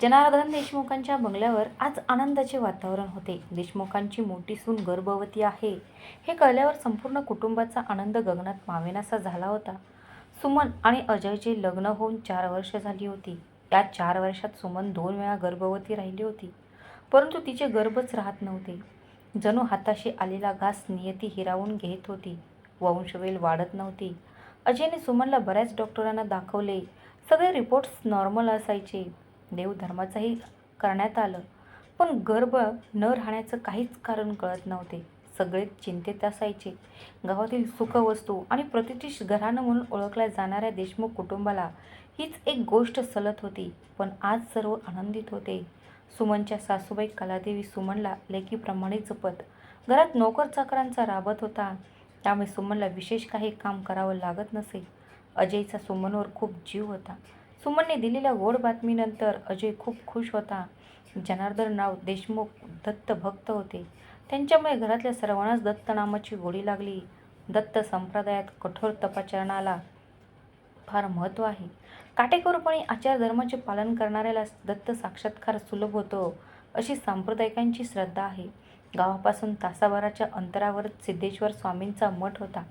जनार्दन देशमुखांच्या बंगल्यावर आज आनंदाचे वातावरण होते. देशमुखांची मोठी सून गर्भवती आहे. हे कळल्यावर संपूर्ण कुटुंबाचा आनंद गगनात मावेनासा झाला होता. सुमन आणि अजयचे लग्न होऊन चार वर्ष झाली होती. या चार वर्षात सुमन दोन वेळा गर्भवती राहिली होती. परंतु तिचे गर्भच राहत नव्हते. जणू हाताशी आलेला घास नियती हिरावून घेत होती. वंशवेल वाढत नव्हती. अजयने सुमनला बऱ्याच डॉक्टरांना दाखवले. सगळे रिपोर्ट्स नॉर्मल असायचे. देवधर्माचंही करण्यात आलं. पण गर्भ न राहण्याचं काहीच कारण कळत नव्हते. सगळे चिंतेत असायचे. गावातील सुखवस्तू आणि प्रतिष्ठित घराणं म्हणून ओळखल्या जाणाऱ्या देशमुख कुटुंबाला हीच एक गोष्ट सलत होती. पण आज सर्व आनंदित होते. सुमनच्या सासूबाई कलादेवी सुमनला लेकीप्रमाणे जपत. घरात नोकर चाकरांचा राबत होता. त्यामुळे सुमनला विशेष काही काम करावं लागत नसे. अजयचा सुमनवर खूप जीव होता. सुमनने दिलेल्या गोड बातमीनंतर अजय खूप खुश होता. जनार्दनराव देशमुख दत्त भक्त होते. त्यांच्यामुळे घरातल्या सर्वांनाच दत्त नामाची गोडी लागली. दत्त संप्रदायात कठोर तपाचरणाला फार महत्त्व आहे. काटेकोरपणे आचारधर्माचे पालन करणाऱ्याला दत्त साक्षात्कार सुलभ होतो अशी सांप्रदायिकांची श्रद्धा आहे. गावापासून तासाभराच्या अंतरावरच सिद्धेश्वर स्वामींचा मठ होता.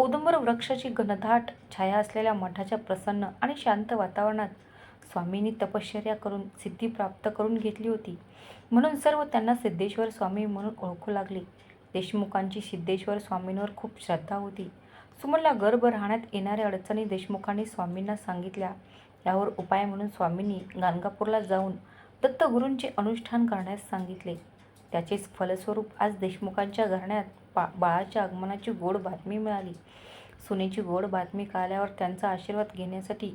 औदुंबर वृक्षाची घनदाट छाया असलेल्या मठाच्या प्रसन्न आणि शांत वातावरणात स्वामींनी तपश्चर्या करून सिद्धी प्राप्त करून घेतली होती. म्हणून सर्व त्यांना सिद्धेश्वर स्वामी म्हणून ओळखू लागले. देशमुखांची सिद्धेश्वर स्वामींवर खूप श्रद्धा होती. सुमनला गर्भ राहण्यात येणाऱ्या अडचणी देशमुखांनी स्वामींना सांगितल्या. यावर उपाय म्हणून स्वामींनी गाणगापूरला जाऊन दत्तगुरूंचे अनुष्ठान करण्यास सांगितले. त्याचेच फलस्वरूप आज देशमुखांच्या घराण्यात पा बाळाच्या आगमनाची गोड बातमी मिळाली. सुनेची गोड बातमी कळाल्यावर त्यांचा आशीर्वाद घेण्यासाठी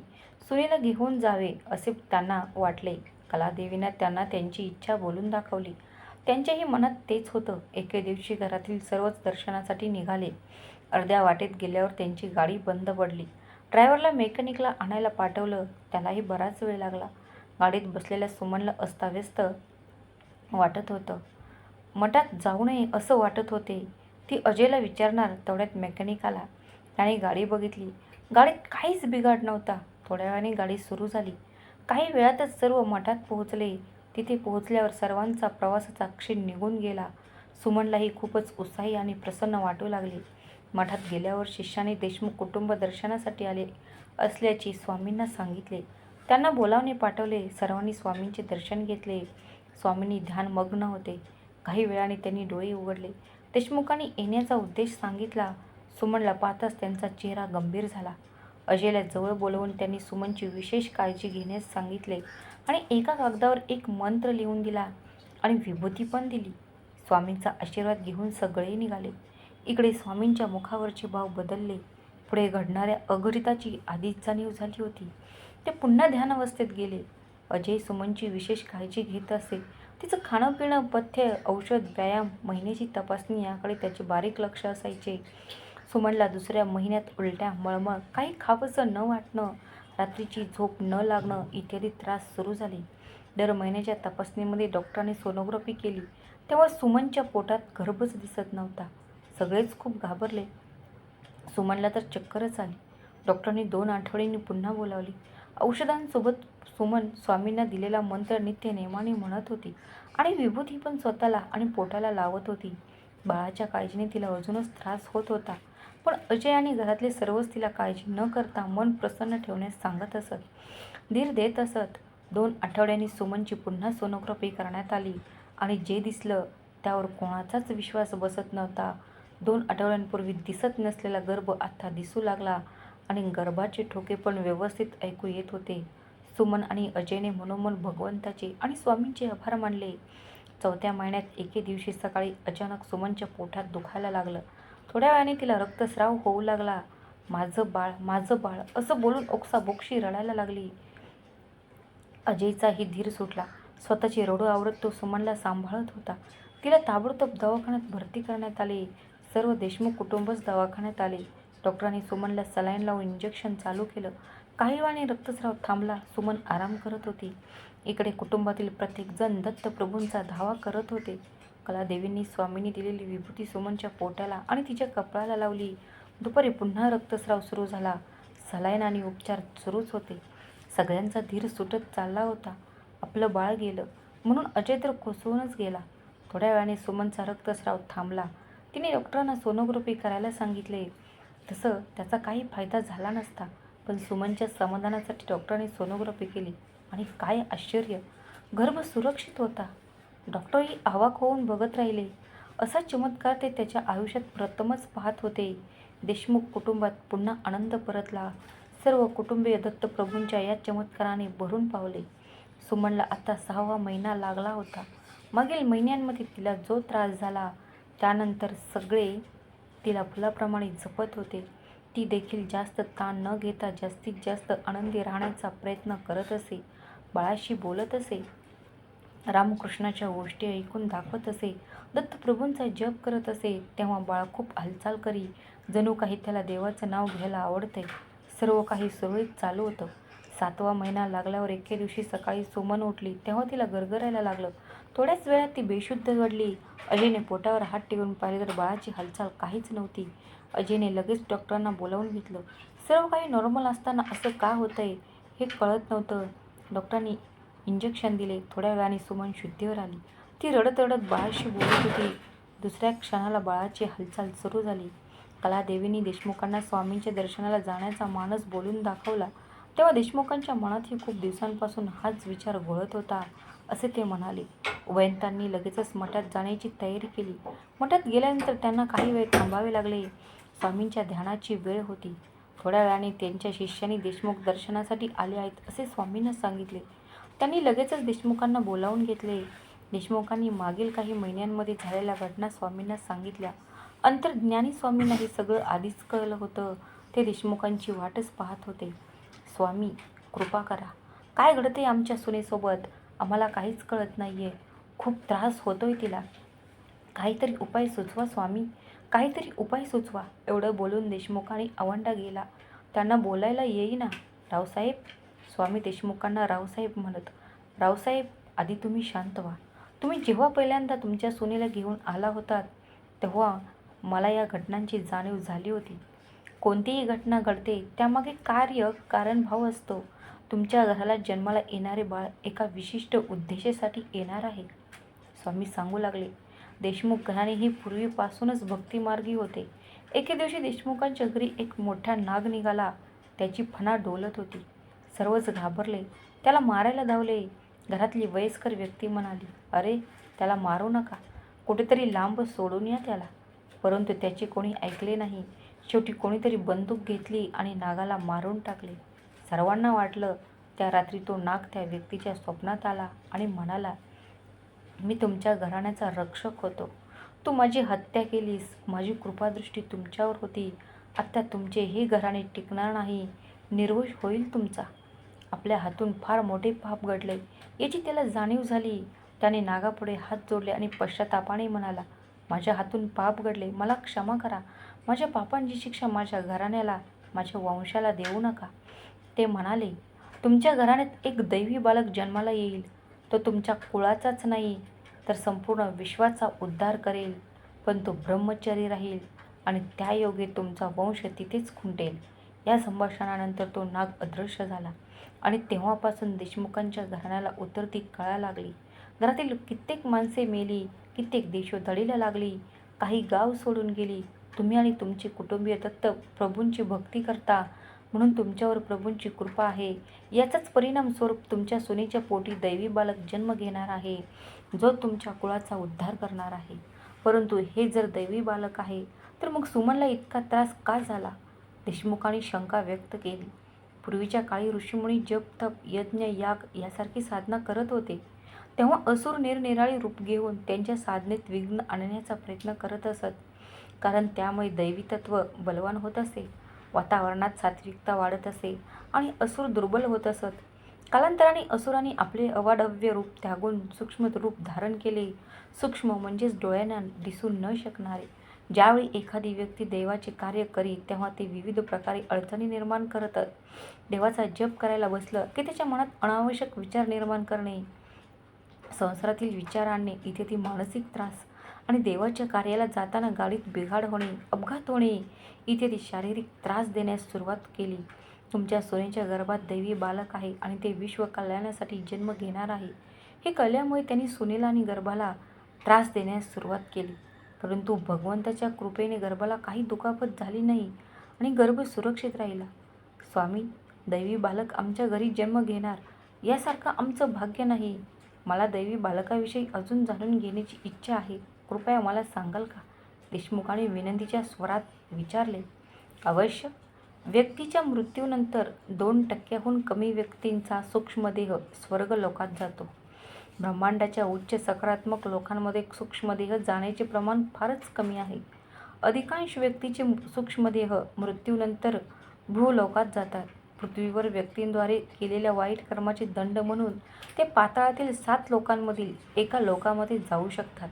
सुनेला घेऊन जावे असे त्यांना वाटले. कलादेवीनं त्यांना त्यांची इच्छा बोलून दाखवली. त्यांच्याही मनात तेच होतं. एके दिवशी घरातील सर्वच दर्शनासाठी निघाले. अर्ध्या वाटेत गेल्यावर त्यांची गाडी बंद पडली. ड्रायव्हरला मेकॅनिकला आणायला पाठवलं. त्यालाही बराच वेळ लागला. गाडीत बसलेल्या सुमनला अस्ताव्यस्त वाटत होतं. मठात जाऊ नये असं वाटत होते. ती अजयला विचारणार तेवढ्यात मेकॅनिक आला. त्याने गाडी बघितली. गाडीत काहीच बिघाड नव्हता. थोड्या वेळाने गाडी सुरू झाली. काही वेळातच सर्व मठात पोहोचले. तिथे पोहोचल्यावर सर्वांचा प्रवासाचा क्षीण निघून गेला. सुमनलाही खूपच उत्साही आणि प्रसन्न वाटू लागले. मठात गेल्यावर शिष्याने देशमुख कुटुंब दर्शनासाठी आले असल्याचे स्वामींना सांगितले. त्यांना बोलावणे पाठवले. सर्वांनी स्वामींचे दर्शन घेतले. स्वामींनी ध्यानमग्न होते. काही वेळाने त्यांनी डोळे उघडले. देशमुखांनी येण्याचा उद्देश सांगितला. सुमनला पाहताच त्यांचा चेहरा गंभीर झाला. अजयला जवळ बोलवून त्यांनी सुमनची विशेष काळजी घेण्यास सांगितले आणि एका कागदावर एक मंत्र लिहून दिला आणि विभूती पण दिली. स्वामींचा आशीर्वाद घेऊन सगळे निघाले. इकडे स्वामींच्या मुखावरचे भाव बदलले. पुढे घडणाऱ्या अघटिताची आधीच जाणीव झाली होती. ते पुन्हा ध्यानावस्थेत गेले. अजय सुमनची विशेष काळजी घेत असे तिचं खाणं पिणं पथ्य औषध व्यायाम महिन्याची तपासणी याकडे त्याचे बारीक लक्ष असायचे. सुमनला दुसऱ्या महिन्यात उलट्या मळमळ काही खावंसं न वाटणं रात्रीची झोप न लागणं इत्यादी त्रास सुरू झाले. दर महिन्याच्या तपासणीमध्ये डॉक्टरांनी सोनोग्राफी केली. तेव्हा सुमनच्या पोटात गर्भच दिसत नव्हता. सगळेच खूप घाबरले. सुमनला तर चक्करच आली. डॉक्टरांनी दोन आठवड्यांनी पुन्हा बोलावली. औषधांसोबत सुमन स्वामींना दिलेला मंत्र नित्य नेमाने म्हणत होती. आणि विभूती पण स्वतःला आणि पोटाला लावत होती. बाळाच्या काळजीने तिला अजूनच त्रास होत होता. पण अजय आणि घरातले सर्वच तिला काळजी न करता मन प्रसन्न ठेवण्यास सांगत असत. धीर देत असत. दोन आठवड्यांनी सुमनची पुन्हा सोनोग्राफी करण्यात आली. आणि जे दिसलं त्यावर कोणाचाच विश्वास बसत नव्हता. दोन आठवड्यांपूर्वी दिसत नसलेला गर्भ आता दिसू लागला. आणि गर्भाचे ठोके पण व्यवस्थित ऐकू येत होते. सुमन आणि अजयने मनोमन भगवंताचे आणि स्वामींचे आभार मानले. चौथ्या महिन्यात एके दिवशी सकाळी अचानक सुमनच्या पोटात दुखायला लागलं. थोड्या वेळाने तिला रक्तस्राव होऊ लागला. माझं बाळ माझं बाळ असं बोलून ओक्साबोक्षी रडायला लागली. अजयचाही धीर सुटला. स्वतःची रडू आवरत तो सुमनला सांभाळत होता. तिला ताबडतोब दवाखान्यात भरती करण्यात आले. सर्व देशमुख कुटुंबच दवाखान्यात आले. डॉक्टरांनी सुमनला सलाईन लावून इंजेक्शन चालू केलं. काही वेळाने रक्तस्राव थांबला. सुमन आराम करत होती. इकडे कुटुंबातील प्रत्येकजण दत्तप्रभूंचा धावा करत होते. कलादेवींनी स्वामींनी दिलेली विभूती सुमनच्या पोटाला आणि तिच्या कपाळाला लावली. दुपारी पुन्हा रक्तस्राव सुरू झाला. सलाईन आणि उपचार सुरूच होते. सगळ्यांचा धीर सुटत चालला होता. आपलं बाळ गेलं. म्हणून अजय तर कोसळूनच गेला. थोड्या वेळाने सुमनचा रक्तस्राव थांबला. तिने डॉक्टरांना सोनोग्राफी करायला सांगितले. तसं त्याचा काही फायदा झाला नसता. पण सुमनच्या समाधानासाठी डॉक्टरांनी सोनोग्राफी केली आणि काय आश्चर्य! गर्भ सुरक्षित होता. डॉक्टरही आवाक होऊन बघत राहिले. असा चमत्कार ते त्याच्या आयुष्यात प्रथमच पाहत होते. देशमुख कुटुंबात पुन्हा आनंद परतला. सर्व कुटुंबीय दत्तप्रभूंच्या या चमत्काराने भरून पावले. सुमनला आता सहावा महिना लागला होता. मागील महिन्यांमध्ये तिला जो त्रास झाला त्यानंतर सगळे तिला फुलाप्रमाणे जपत होते. ती देखील जास्त ताण न घेता जास्तीत जास्त आनंदी राहण्याचा प्रयत्न करत असे. बाळाशी बोलत असे. रामकृष्णाच्या गोष्टी ऐकून दाखवत असे. दत्तप्रभूंचा जप करत असे. तेव्हा बाळ खूप हालचाल करी. जणू काही त्याला देवाचं नाव घ्यायला आवडते. सर्व काही सुरळीत चालू होतं. सातवा महिना लागल्यावर एके दिवशी सकाळी सुमन उठली. तेव्हा तिला गरगरायला लागलं. थोड्याच वेळात ती बेशुद्ध घडली. अजयने पोटावर हात ठेवून पाहिले तर बाळाची हालचाल काहीच नव्हती. अजयने लगेच डॉक्टरांना बोलावून घेतलं सर्व काही नॉर्मल असताना असं का होतंय? हे कळत नव्हतं. डॉक्टरांनी इंजेक्शन दिले. थोड्या वेळाने सुमन शुद्धीवर आली. ती रडत रडत बाळाशी बोलत होती. दुसऱ्या क्षणाला बाळाची हालचाल सुरू झाली. कलादेवींनी देशमुखांना स्वामींच्या दर्शनाला जाण्याचा मानस बोलून दाखवला. तेव्हा देशमुखांच्या मनातही खूप दिवसांपासून हाच विचार घोळत होता. असे ते म्हणाले. वयंतांनी लगेचच मठात जाण्याची तयारी केली. मठात गेल्यानंतर त्यांना काही वेळ थांबावे लागले. स्वामींच्या ध्यानाची वेळ होती. थोड्या वेळाने त्यांच्या शिष्यांनी देशमुख दर्शनासाठी आले आहेत असे स्वामींना सांगितले. त्यांनी लगेचच देशमुखांना बोलावून घेतले. देशमुखांनी मागील काही महिन्यांमध्ये झालेल्या घटना स्वामींना सांगितल्या. अंतर्ज्ञानी स्वामींना हे सगळं आधीच कळलं होतं. ते देशमुखांची वाटच पाहत होते. स्वामी कृपा करा. काय घडते आमच्या सुनेसोबत? आम्हाला काहीच कळत नाही आहे खूप त्रास होतोय तिला. काहीतरी उपाय सुचवा स्वामी. काहीतरी उपाय सुचवा एवढं बोलून देशमुखांनी अवंडा गेला. त्यांना बोलायला येईना. रावसाहेब स्वामी देशमुखांना रावसाहेब म्हणत रावसाहेब आधी तुम्ही शांत व्हा. तुम्ही जेव्हा पहिल्यांदा तुमच्या सुनेला घेऊन आला होतात तेव्हा मला या घटनांची जाणीव झाली होती. कोणतीही घटना घडते त्यामागे कार्य कारणभाव असतो. तुमच्या घराला जन्माला येणारे बाळ एका विशिष्ट उद्देशासाठी येणार आहे. स्वामी सांगू लागले. देशमुख घराणे ही पूर्वीपासूनच भक्तिमार्गी होते. एके दिवशी देशमुखांच्या घरी एक मोठा नाग निघाला. त्याची फणा डोलत होती. सर्वच घाबरले. त्याला मारायला धावले. घरातली वयस्कर व्यक्ती म्हणाली अरे त्याला मारू नका. कुठेतरी लांब सोडून या त्याला. परंतु त्याचे कोणी ऐकले नाही. शेवटी कोणीतरी बंदूक घेतली आणि नागाला मारून टाकले. सर्वांना वाटलं. त्या रात्री तो नाग त्या व्यक्तीच्या स्वप्नात आला आणि म्हणाला मी तुमच्या घराण्याचा रक्षक होतो. तू माझी हत्या केलीस. माझी कृपादृष्टी तुमच्यावर होती. आता तुमचे हे घराणे टिकणार नाही. निर्वश होईल तुमचा. आपल्या हातून फार मोठे पाप घडले. याची त्याला जाणीव झाली. त्याने नागापुढे हात जोडले आणि पश्चातापाने म्हणाला माझ्या हातून पाप घडले. मला क्षमा करा. माझ्या पापांची शिक्षा माझ्या घराण्याला माझ्या वंशाला देऊ नका. ते म्हणाले तुमच्या घराण्यात एक दैवी बालक जन्माला येईल. तो तुमच्या कुळाचाच नाही तर संपूर्ण विश्वाचा उद्धार करेल. पण तो ब्रह्मचारी राहील आणि त्या योगे तुमचा वंश तिथेच खुंटेल. या संभाषणानंतर तो नाग अदृश्य झाला आणि तेव्हापासून देशमुखांच्या घराण्याला उतरती कळा लागली. घरातील कित्येक माणसे मेली कित्येक देशो दळीला लागली काही गाव सोडून गेली. तुम्ही आणि तुमचे कुटुंबीय दत्त प्रभूंची भक्ती करता म्हणून तुमच्यावर प्रभूंची कृपा आहे. याचाच परिणाम स्वरूप तुमच्या सुनेच्या पोटी दैवी बालक जन्म घेणार आहे जो तुमच्या कुळाचा उद्धार करणार आहे. परंतु हे जर दैवी बालक आहे तर मग सुमनला इतका त्रास का झाला? देशमुखांनी शंका व्यक्त केली. पूर्वीच्या काळी ऋषीमुनी जप तप यज्ञ याग यासारखी साधना करत होते. तेव्हा असुर निरनिराळी रूप घेऊन त्यांच्या साधनेत विघ्न आणण्याचा प्रयत्न करत असत. कारण त्यामुळे दैवी तत्व बलवान होत असे. वातावरणात सात्विकता वाढत असे आणि असुर दुर्बल होत असत. कालांतराने असुरांनी आपले अवाढव्य रूप त्यागून सूक्ष्म रूप धारण केले. सूक्ष्म म्हणजेच डोळ्यांना दिसू न शकणारे. ज्यावेळी एखादी व्यक्ती देवाचे कार्य करी तेव्हा ते विविध प्रकारे अडचणी निर्माण करतात. देवाचा जप करायला बसलं की त्याच्या मनात अनावश्यक विचार निर्माण करणे. संसारातील विचार आणणे इथे ती मानसिक त्रास आणि देवाच्या कार्याला जाताना गाडीत बिघाड होणे अपघात होणे इत्यादी शारीरिक त्रास देण्यास सुरुवात केली. तुमच्या सोनेच्या गर्भात दैवी बालक आहे आणि ते विश्व कल्याणासाठी जन्म घेणार आहे. हे कळल्यामुळे त्यांनी सुनेला आणि गर्भाला त्रास देण्यास सुरुवात केली. परंतु भगवंताच्या कृपेने गर्भाला काही दुखापत झाली नाही आणि गर्भ सुरक्षित राहिला. स्वामी दैवी बालक आमच्या घरी जन्म घेणार. यासारखं आमचं भाग्य नाही. मला दैवी बालकाविषयी अजून जाणून घेण्याची इच्छा आहे. कृपया मला सांगाल का? देशमुखाने विनंतीच्या स्वरात विचारले अवश्य. व्यक्तीच्या मृत्यूनंतर दोन टक्क्याहून कमी व्यक्तींचा सूक्ष्मदेह स्वर्गलोकात जातो. ब्रह्मांडाच्या उच्च सकारात्मक लोकांमध्ये सूक्ष्मदेह जाण्याचे प्रमाण फारच कमी आहे. अधिकांश व्यक्तीचे सूक्ष्मदेह मृत्यूनंतर भूलोकात जातात. पृथ्वीवर व्यक्तींद्वारे केलेल्या वाईट कर्माचे दंड म्हणून ते पाताळातील सात लोकांमधील एका लोकामध्ये जाऊ शकतात.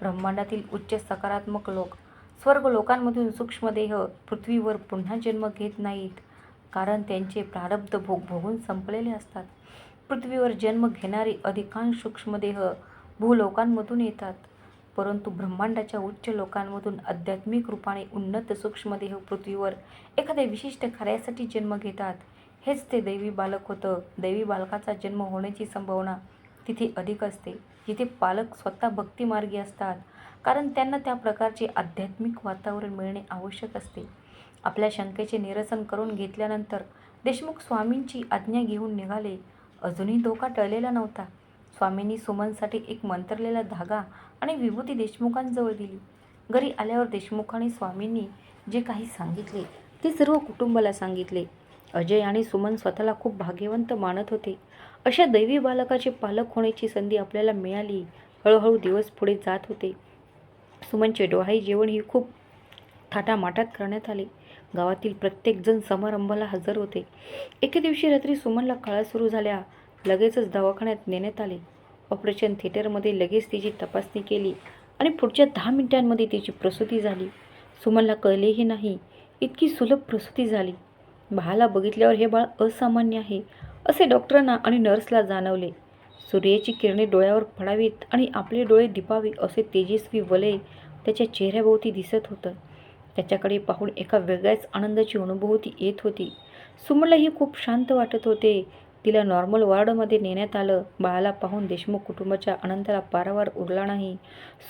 ब्रह्मांडातील उच्च सकारात्मक लोक. स्वर्ग लोकांमधून सूक्ष्मदेह पृथ्वीवर पुन्हा जन्म घेत नाहीत कारण त्यांचे प्रारब्ध भोग भोगून संपलेले असतात. पृथ्वीवर जन्म घेणारे अधिकांश सूक्ष्मदेह भूलोकांमधून येतात परंतु ब्रह्मांडाच्या उच्च लोकांमधून आध्यात्मिक रूपाने उन्नत सूक्ष्मदेह पृथ्वीवर एखाद्या विशिष्ट कार्यासाठी जन्म घेतात. हेच ते दैवी बालक होतं. दैवी बालकाचा जन्म होण्याची संभावना तिथे अधिक असते. जिथे पालक स्वतः भक्तिमार्गी असतात. कारण त्यांना त्या प्रकारचे आध्यात्मिक वातावरण मिळणे आवश्यक असते. आपल्या शंकेचे निरसन करून घेतल्यानंतर देशमुख स्वामींची आज्ञा घेऊन निघाले. अजूनही धोका टळलेला नव्हता. स्वामींनी सुमनसाठी एक मंत्रलेला धागा आणि विभूती देशमुखांजवळ दिली. घरी आल्यावर देशमुख आणि स्वामींनी जे काही सांगितले ते सर्व कुटुंबाला सांगितले. अजय आणि सुमन स्वतःला खूप भाग्यवंत मानत होते. अशा दैवी बालकाचे पालक होण्याची संधी आपल्याला मिळाली. हळूहळू दिवस पुढे जात होते. सुमनचे डोहाई जेवण ही खूप थाटामाटात करण्यात आले. गावातील प्रत्येकजण समारंभाला हजर होते. एके दिवशी रात्री सुमनला काळा सुरू झाल्या. लगेचच दवाखान्यात नेण्यात आले. ऑपरेशन थिएटरमध्ये लगेच तिची तपासणी केली आणि पुढच्या दहा मिनिटांमध्ये तिची प्रसूती झाली. सुमनला कळलेही नाही. इतकी सुलभ प्रसूती झाली. बाळाला बघितल्यावर हे बाळ असामान्य आहे. असे डॉक्टरांना आणि नर्सला जाणवले. सूर्याची किरणे डोळ्यावर पडावीत आणि आपले डोळे दिपावे असे तेजस्वी वलय त्याच्या चेहऱ्याभोवती दिसत होतं. त्याच्याकडे पाहून एका वेगळ्याच आनंदाची अनुभूती येत होती. सुमनलाही खूप शांत वाटत होते. तिला नॉर्मल वॉर्डमध्ये नेण्यात आलं. बाळाला पाहून देशमुख कुटुंबाच्या आनंदाला पारावार उरला नाही.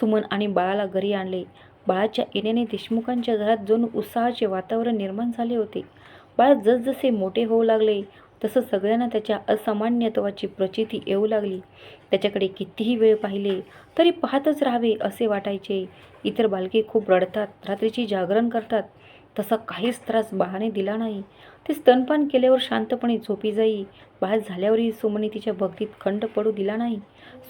सुमन आणि बाळाला घरी आणले. बाळाच्या येण्याने देशमुखांच्या घरात जणू उत्साहाचे वातावरण निर्माण झाले होते. बाळ जसजसे मोठे होऊ लागले तसं सगळ्यांना त्याच्या असामान्यत्वाची प्रचिती येऊ लागली. त्याच्याकडे कितीही वेळ पाहिले तरी पाहतच राहावे असे वाटायचे. इतर बालके खूप रडतात रात्रीची जागरण करतात. तसा काहीच त्रास बाळाने दिला नाही. ते स्तनपान केल्यावर शांतपणे झोपी जाई. बाळ झाल्यावरही सुमनी तिच्या भक्तीत खंड पडू दिला नाही.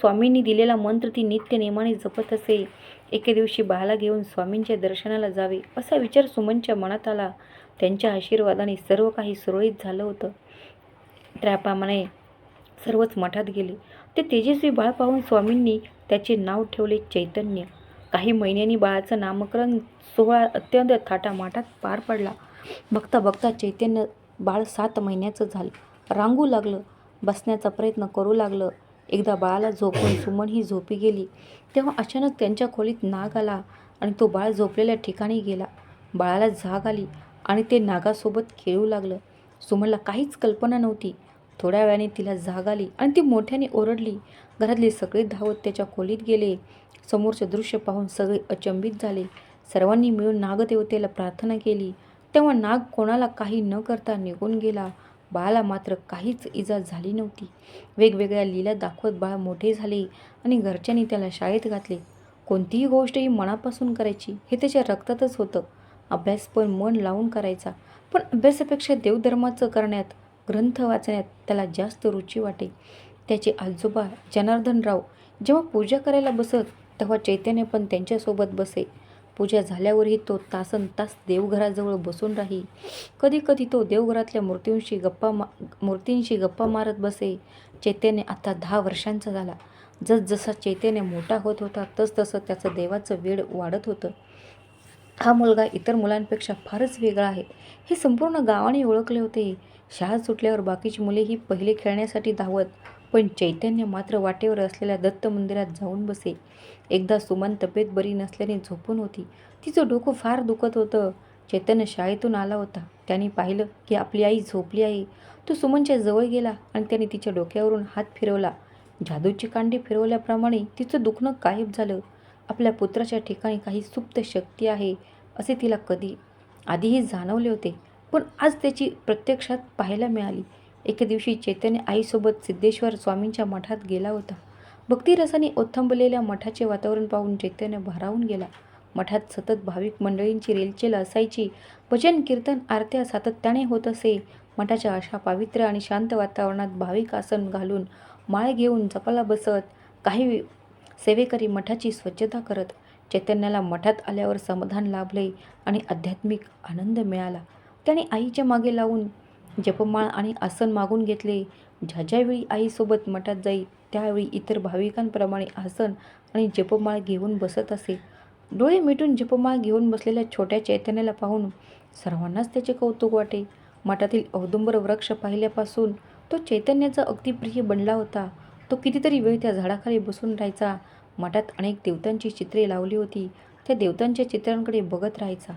स्वामींनी दिलेला मंत्र ती नित्य नेमाने जपत असे. एके दिवशी बाळाला घेऊन स्वामींच्या दर्शनाला जावे असा विचार सुमनच्या मनात आला. त्यांच्या आशीर्वादाने सर्व काही सुरळीत झालं होतं. त्याप्रमाणे सर्वच मठात गेले. ते तेजस्वी बाळ पाहून स्वामींनी त्याचे नाव ठेवले चैतन्य. काही महिन्यांनी बाळाचं नामकरण सोहळा अत्यंत थाटामाटात पार पडला. बघता बघता चैतन्य बाळ सात महिन्याचं झालं. रांगू लागलं. बसण्याचा प्रयत्न करू लागलं. एकदा बाळाला झोपून सुमन ही झोपी गेली. तेव्हा अचानक त्यांच्या खोलीत नाग आला आणि तो बाळ झोपलेल्या ठिकाणी गेला. बाळाला जाग आली आणि ते नागासोबत खेळू लागलं. सुमनला काहीच कल्पना नव्हती. थोड्या वेळाने तिला जाग आली आणि ती मोठ्याने ओरडली. घरातले सगळे धावत त्याच्या खोलीत गेले. समोरचे दृश्य पाहून सगळे अचंबित झाले. सर्वांनी मिळून नागदेवतेला प्रार्थना केली. तेव्हा नाग कोणाला काही न करता निघून गेला. बाळाला मात्र काहीच इजा झाली नव्हती. वेगवेगळ्या लीला दाखवत बाळ मोठे झाले आणि घरच्यांनी त्याला शाळेत घातले. कोणतीही गोष्ट ही मनापासून करायची हे त्याच्या रक्तातच होतं. अभ्यास पण मन लावून करायचा. पण अभ्यासापेक्षा देवधर्माचं करण्यात ग्रंथ वाचण्यात त्याला जास्त रुची वाटे. त्याचे आजोबा जनार्दनराव जेव्हा पूजा करायला बसत तेव्हा चैतन्य पण त्यांच्यासोबत बसे. पूजा झाल्यावरही तो तासन तास देवघराजवळ बसून राही. कधी कधी तो देवघरातल्या मूर्तींशी गप्पा मा मूर्तींशी गप्पा मारत बसे. चैतन्य आता दहा वर्षांचा झाला. जसजसा चैतन्य मोठा होत होता तसतसं त्याचं देवाचं वेळ वाढत होतं. हा मुलगा इतर मुलांपेक्षा फारच वेगळा आहे. हे संपूर्ण गावाने ओळखले होते. शाळा सुटल्यावर बाकीची मुले ही पहिले खेळण्यासाठी धावत पण चैतन्य मात्र वाटेवर असलेल्या दत्त मंदिरात जाऊन बसे. एकदा सुमन तब्येत बरी नसल्याने झोपून होती. तिचं डोकं फार दुखत होतं. चैतन्य शाळेतून आला होता. त्याने पाहिलं की आपली आई झोपली आहे. तो सुमनच्या जवळ गेला आणि त्याने तिच्या डोक्यावरून हात फिरवला. जादूची कांडी फिरवल्याप्रमाणे तिचं दुखणं गायब झालं. आपल्या पुत्राच्या ठिकाणी काही सुप्त शक्ती आहे असे तिला कधी आधीही जाणवले होते. पण आज त्याची प्रत्यक्षात पाहायला मिळाली. एके दिवशी चैतन्य आईसोबत सिद्धेश्वर स्वामींच्या मठात गेला होता. भक्तिरसाने ओथंबलेल्या मठाचे वातावरण पाहून चैतन्य भारावून गेला. मठात सतत भाविक मंडळींची रेलचेल असायची. भजन कीर्तन आरत्या सातत्याने होत असे. मठाच्या अशा पावित्र्य आणि शांत वातावरणात भाविक आसन घालून माळ घेऊन जपाला बसत काही सेवेकरी मठाची स्वच्छता करत चैतन्याला मठात आल्यावर समाधान लाभले आणि आध्यात्मिक आनंद मिळाला. त्याने आईच्या मागे लावून जपमाळ आणि आसन मागून घेतले. ज्या ज्यावेळी आईसोबत मठात जाई त्यावेळी इतर भाविकांप्रमाणे आसन आणि जपमाळ घेऊन बसत असे. डोळे मिटून जपमाळ घेऊन बसलेल्या छोट्या चैतन्याला पाहून सर्वांनाच त्याचे कौतुक वाटे. मठातील औदुंबर वृक्ष पाहिल्यापासून तो चैतन्याचा अगदी प्रिय बनला होता. तो कितीतरी वेळ त्या झाडाखाली बसून राहायचा. मठात अनेक देवतांची चित्रे लावली होती. त्या देवतांच्या चित्रांकडे बघत राहायचा.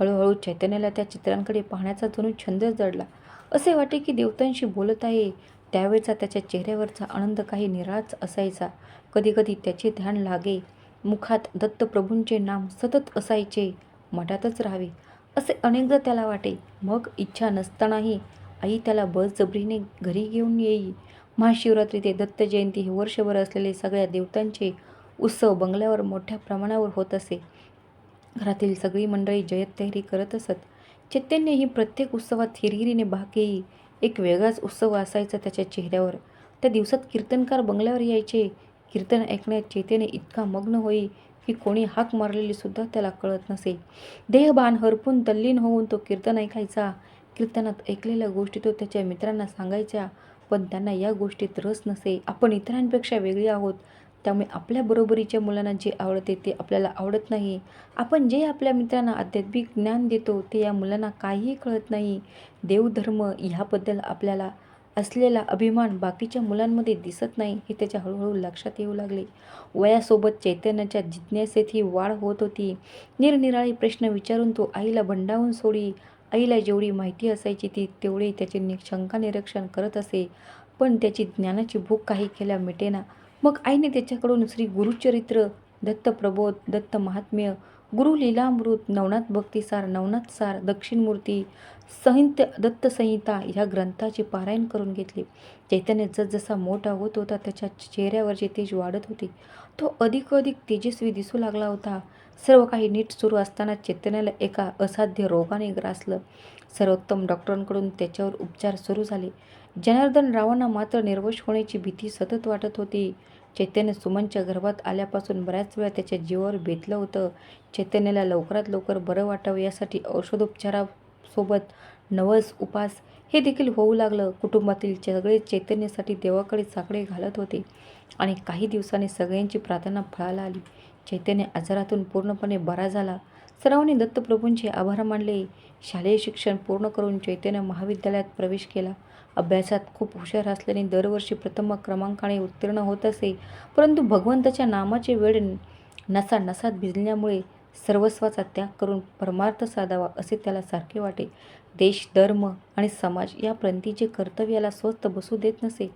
हळूहळू चैतन्याला त्या चित्रांकडे पाहण्याचा जणू छंद जडला. असे वाटे की देवतांशी बोलत आहे त्यावेळचा त्याच्या चेहऱ्यावरचा आनंद काही निराच असायचा. कधीकधी त्याचे ध्यान लागे मुखात दत्तप्रभूंचे नाम सतत असायचे मठातच राहावे. असे अनेकदा त्याला वाटे. मग इच्छा नसतानाही आई त्याला बळजबरीने घरी घेऊन येई. महाशिवरात्री ते दत्त जयंती हे वर्षभर असलेले सगळ्या देवतांचे उत्सव बंगल्यावर मोठ्या प्रमाणावर होत असे. घरातील सगळी मंडळी जयत तयारी करत असत. चैतन्य ही प्रत्येक उत्सवात हिरहिरीने भाग घेई एक वेगळाच उत्सव असायचा त्याच्या चेहऱ्यावर. त्या दिवसात कीर्तनकार बंगल्यावर यायचे. कीर्तन ऐकण्यात चैतन्य इतका मग्न होई की कोणी हाक मारलेली सुद्धा त्याला कळत नसे. देहभान हरपून तल्लीन होऊन तो कीर्तन ऐकायचा. कीर्तनात ऐकलेल्या गोष्टी तो त्याच्या मित्रांना सांगायच्या पण त्यांना या गोष्टीत रस नसे. आपण इतरांपेक्षा वेगळे आहोत. त्यामुळे आपल्या बरोबरीच्या मुलांना जे आवडते ते आपल्याला आवडत नाही. आपण जे आपल्या मित्रांना आध्यात्मिक ज्ञान देतो ते या मुलांना काहीही कळत नाही. देवधर्म ह्याबद्दल आपल्याला असलेला अभिमान बाकीच्या मुलांमध्ये दिसत नाही हे त्याच्या हळूहळू लक्षात येऊ लागले. वयासोबत चैतन्याच्या जिज्ञासेतही वाढ होत होती. निरनिराळे प्रश्न विचारून तो आईला भंडावून सोडी. आईला जेवढी माहिती असायची ती तेवढे त्याचे नि शंका निरीक्षण करत असे. पण त्याची ज्ञानाची भूक काही केल्या मिटेना. मग आईने त्याच्याकडून श्री गुरुचरित्र दत्त प्रबोध दत्त महात्म्य गुरु लीलामृत नवनाथ भक्तिसार नवनाथ सार दक्षिणमूर्ती संहित दत्तसंहिता ह्या ग्रंथाचे पारायण करून घेतले. चैतन्य जसजसा मोठा होत होता त्याच्या चेहऱ्यावरचे तेज वाढत होते तो अधिक अधिक तेजस्वी दिसू लागला होता. सर्व काही नीट सुरू असताना चैतन्याला एका असाध्य रोगाने ग्रासलं. सर्वोत्तम डॉक्टरांकडून त्याच्यावर उपचार सुरू झाले. जनार्दन रावांना मात्र निर्वश होण्याची भीती सतत वाटत होती. चैतन्य सुमनच्या गर्भात आल्यापासून बऱ्याच वेळा त्याच्या जीवावर बेतलं होतं. चैतन्याला लवकरात लवकर बरं वाटावं यासाठी औषधोपचारासोबत नवस उपास हे देखील होऊ लागलं. कुटुंबातील सगळे चैतन्यासाठी देवाकडे साकडे घालत होते आणि काही दिवसांनी सगळ्यांची प्रार्थना फळाला आली. चैतन्य आजारातून पूर्णपणे बरा झाला. सर्वांनी दत्तप्रभूंचे आभार मानले. शालेय शिक्षण पूर्ण करून चैतन्य महाविद्यालयात प्रवेश केला. अभ्यासात खूप हुशार असल्याने दरवर्षी प्रथम क्रमांकाने उत्तीर्ण होत असे. परंतु भगवंताच्या नामाचे वेळ नसा नसात भिजल्यामुळे सर्वस्वाचा त्याग करून परमार्थ साधावा असे त्याला सारखे वाटे. देश धर्म आणि समाज या प्रंतीचे कर्तव्याला स्वस्त बसू देत नसे.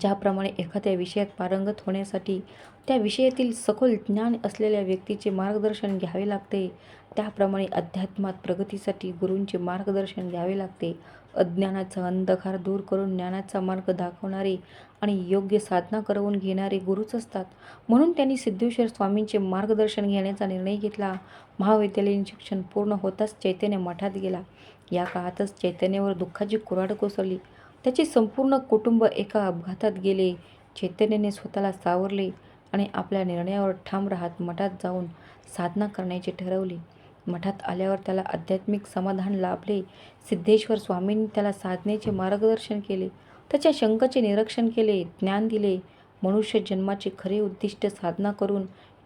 ज्याप्रमाणे एखाद्या विषयात पारंगत होण्यासाठी त्या विषयातील सखोल ज्ञान असलेल्या व्यक्तीचे मार्गदर्शन घ्यावे लागते. त्याप्रमाणे अध्यात्मात प्रगतीसाठी गुरूंचे मार्गदर्शन घ्यावे लागते. अज्ञानाचा अंधकार दूर करून ज्ञानाचा मार्ग दाखवणारे आणि योग्य साधना करवून घेणारे गुरुच असतात. म्हणून त्यांनी सिद्धेश्वर स्वामींचे मार्गदर्शन घेण्याचा निर्णय घेतला. महाविद्यालयीन शिक्षण पूर्ण होताच चैतन्य मठात गेला. या काळातच चैतन्यावर दुःखाची कुऱ्हाड कोसळली. त्याचे संपूर्ण कुटुंब एका अपघातात गेले. चैतन्याने स्वतःला सावरले आणि आपल्या निर्णयावर ठाम राहत मठात जाऊन साधना करण्याचे ठरवले. मठात आल्यावर त्याला आध्यात्मिक समाधान लाभले. सिद्धेश्वर स्वामींनी त्याला साधनेचे मार्गदर्शन केले. त्याच्या शंकाचे निरीक्षण केले ज्ञान दिले. मनुष्य जन्माचे खरे उद्दिष्ट साधना करून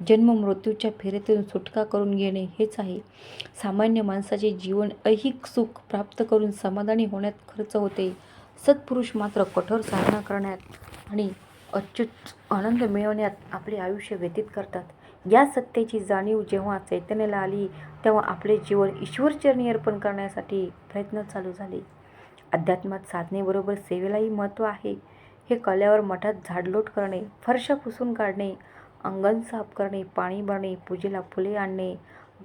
जन्म मृत्यूच्या फेरीतून सुटका करून घेणे हेच आहे. सामान्य माणसाचे जीवन ऐहिक सुख प्राप्त करून समाधानी होण्यात खर्च होते. सत्पुरुष मात्र कठोर साधना करण्यात आणि अच्युत आनंद मिळवण्यात आपले आयुष्य व्यतीत करतात. या सत्तेची जाणीव जेव्हा चैतन्याला आली तेव्हा आपले जीवन ईश्वरचरणी अर्पण करण्यासाठी प्रयत्न चालू झाले. अध्यात्मात साधनेबरोबर सेवेलाही महत्त्व आहे. हे कल्यावर मठात झाडलोट करणे फरशा पुसून काढणे अंगण साफ करणे पाणी भरणे पूजेला फुले आणणे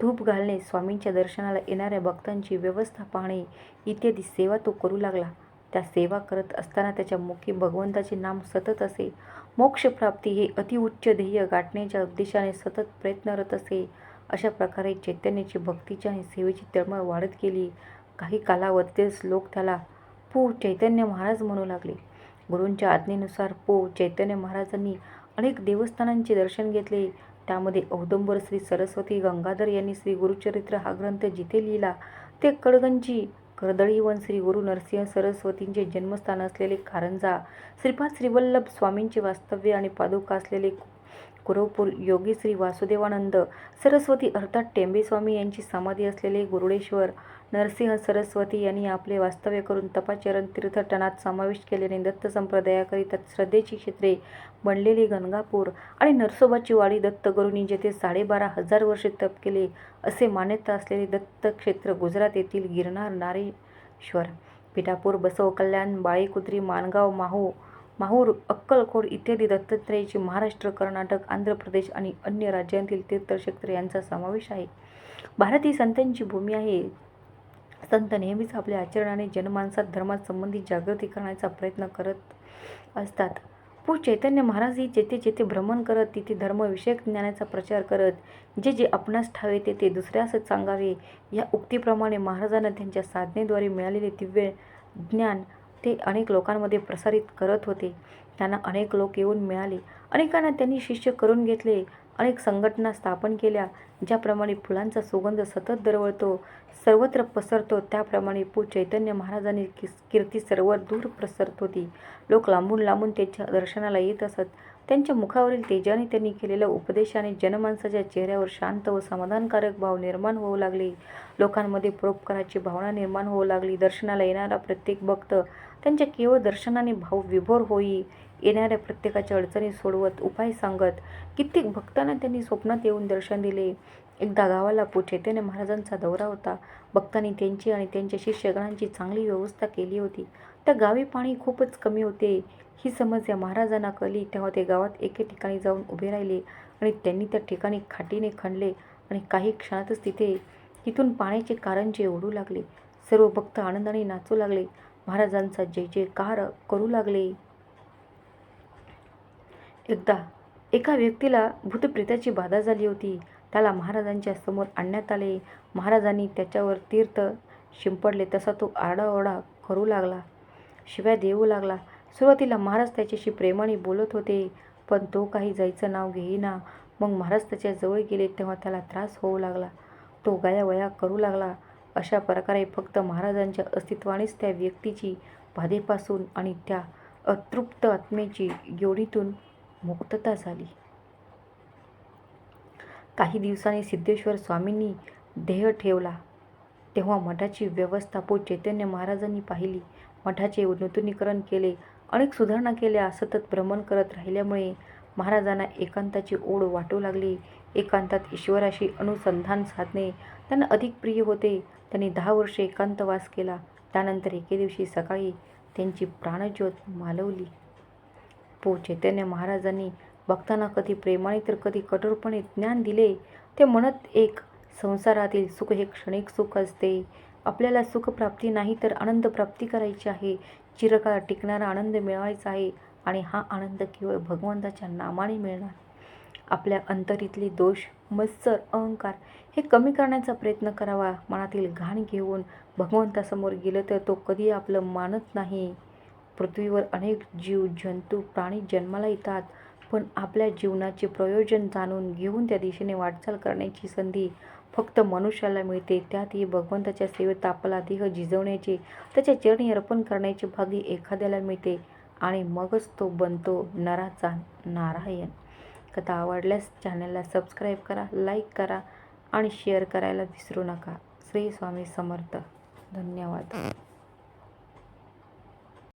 धूप घालणे स्वामींच्या दर्शनाला येणाऱ्या भक्तांची व्यवस्था पाहणे इत्यादी सेवा तो करू लागला. त्या सेवा करत असताना त्याच्या मुखी भगवंताचे नाम सतत असे. मोक्षप्राप्ती हे अतिउच्च ध्येय गाठण्याच्या उद्देशाने सतत प्रयत्नरत असे. अशा प्रकारे चैतन्याची भक्तीची आणि सेवेची तळमळ वाढत गेली. काही कालावधीतच लोक त्याला पू चैतन्य महाराज म्हणू लागले. गुरूंच्या आज्ञेनुसार पो चैतन्य महाराजांनी अनेक देवस्थानांचे दर्शन घेतले. त्यामध्ये औदंबर श्री सरस्वती गंगाधर यांनी श्री गुरुचरित्र हा ग्रंथ जिथे लिहिला ते कडगंजी कर्दळीवन श्री गुरु नरसिंह सरस्वतींचे जन्मस्थान असलेले कारंजा श्रीपाद श्रीवल्लभ स्वामींचे वास्तव्य आणि पादुका असलेले कुरवपूर योगी श्री वासुदेवानंद सरस्वती अर्थात टेंबेस्वामी यांची समाधी असलेले गुरुडेश्वर नरसिंह सरस्वती यांनी आपले वास्तव्य करून तपाचरण तीर्थटनात समाविष्ट केल्याने दत्त संप्रदायाकरिता श्रद्धेची क्षेत्रे बनलेली गंगापूर आणि नरसोबाची वाडी दत्तगुरूंनी जेथे साडेबारा हजार वर्षे तप केले असे मान्यता असलेले दत्तक्षेत्र गुजरात येथील गिरनार नारेश्वर पिठापूर बसव कल्याण बाळीकुत्री माणगाव माहू माहूर अक्कलकोट इत्यादी दत्तात्रेयाची महाराष्ट्र कर्नाटक आंध्र प्रदेश आणि अन्य राज्यांतील तीर्थक्षेत्र यांचा समावेश आहे. भारत ही संतांची भूमी आहे. संत नेहमीच आपल्या आचरणाने जनमानसात धर्मासंबंधी जागृती करण्याचा प्रयत्न करत असतात. पू. चैतन्य महाराज ही जेथे जेथे भ्रमण करत तिथे धर्मविषयक ज्ञानाचा प्रचार करत जे जे आपणास ठावे ते ते दुसऱ्यास सांगावे. या उक्तीप्रमाणे महाराजांना त्यांच्या साधनेद्वारे मिळालेले दिव्य ज्ञान ते अनेक लोकांमध्ये प्रसारित करत होते. त्यांना अनेक लोक येऊन मिळाले. अनेकांना त्यांनी शिष्य करून घेतले. अनेक संघटना स्थापन केल्या. ज्याप्रमाणे फुलांचा सुगंध सतत दरवळतो सर्वत्र पसरतो त्याप्रमाणे पू. चैतन्य महाराजांनी किस कीर्ती सर्व दूर पसरत होती. लोक लांबून लांबून त्याच्या दर्शनाला येत असत. त्यांच्या मुखावरील तेजाने त्यांनी केलेल्या उपदेशाने जनमानसाच्या चेहऱ्यावर शांत व समाधानकारक भाव निर्माण होऊ लागले. लोकांमध्ये परोपकाराची भावना निर्माण होऊ लागली. दर्शनाला येणारा प्रत्येक भक्त त्यांच्या केवळ दर्शनाने भाव विभोर होई येणाऱ्या प्रत्येकाच्या अडचणी सोडवत उपाय सांगत कित्येक भक्तांना त्यांनी स्वप्नात येऊन दर्शन दिले. एकदा गावाला पू महाराजांचा दौरा होता. भक्तांनी त्यांची आणि त्यांच्या शिष्यगणांची चांगली व्यवस्था केली होती. त्या गावी पाणी खूपच कमी होते. ही समस्या महाराजांना कळली तेव्हा ते गावात एके ठिकाणी जाऊन उभे राहिले आणि त्यांनी त्या ठिकाणी खाटीने खणले आणि काही क्षणातच तिथे तिथून पाण्याचे कारंजे ओढू लागले. सर्व भक्त आनंदाने नाचू लागले. महाराजांचा जय जयकार करू लागले. एकदा एका व्यक्तीला भूतप्रेताची बाधा झाली होती. त्याला महाराजांच्या समोर आणण्यात आले. महाराजांनी त्याच्यावर तीर्थ शिंपडले. तसा तो आरडाओरडा करू लागला. शिव्या देऊ लागला. सुरुवातीला महाराज त्याच्याशी प्रेमाने बोलत होते पण तो काही जायचं नाव घेईना. मग महाराज त्याच्याजवळ गेले तेव्हा त्याला त्रास होऊ लागला. तो गयावया करू लागला. अशा प्रकारे फक्त महाराजांच्या अस्तित्वानेच त्या व्यक्तीची बाधेपासून आणि त्या अतृप्त आत्मेची योडीतून मुक्तता झाली. काही दिवसांनी सिद्धेश्वर स्वामींनी ध्येय ठेवला. तेव्हा मठाची व्यवस्था पो चैतन्य महाराजांनी पाहिली. मठाचे नूतनीकरण केले. अनेक सुधारणा केल्या. सतत भ्रमण करत राहिल्यामुळे महाराजांना एकांताची ओढ वाटू लागली. एकांतात ईश्वराशी अनुसंधान साधणे त्यांना अधिक प्रिय होते. त्यांनी दहा वर्षे एकांतवास केला. त्यानंतर एके दिवशी सकाळी त्यांची प्राणज्योत मालवली. पो. चैतन्य महाराजांनी भक्तांना कधी प्रेमाने तर कधी कठोरपणे ज्ञान दिले. ते म्हणत एक संसारातील सुख हे क्षणिक सुख असते. आपल्याला सुखप्राप्ती नाही तर आनंद प्राप्ती करायची आहे. चिरकाळ टिकणारा आनंद मिळवायचा आहे आणि हा आनंद केवळ भगवंताच्या नामाने मिळणार आपल्या अंतरीतले दोष मत्सर अहंकार हे कमी करण्याचा प्रयत्न करावा. मनातील घाण घेऊन भगवंतासमोर गेलं तर तो कधी आपलं मानत नाही. पृथ्वीवर अनेक जीव जंतू प्राणी जन्माला येतात पण आपल्या जीवनाचे प्रयोजन जाणून घेऊन त्या दिशेने वाटचाल करण्याची संधी फक्त मनुष्याला मिळते. त्यातही भगवंताच्या सेवेत आपला देह झिजवण्याचे त्याच्या चरणी अर्पण करण्याचे भाग्य एखाद्याला मिळते आणि मगच तो बनतो नराचा नारायण. कथा आवडल्यास चॅनलला सबस्क्राईब करा लाईक करा आणि शेअर करायला विसरू नका. श्री स्वामी समर्थ. धन्यवाद.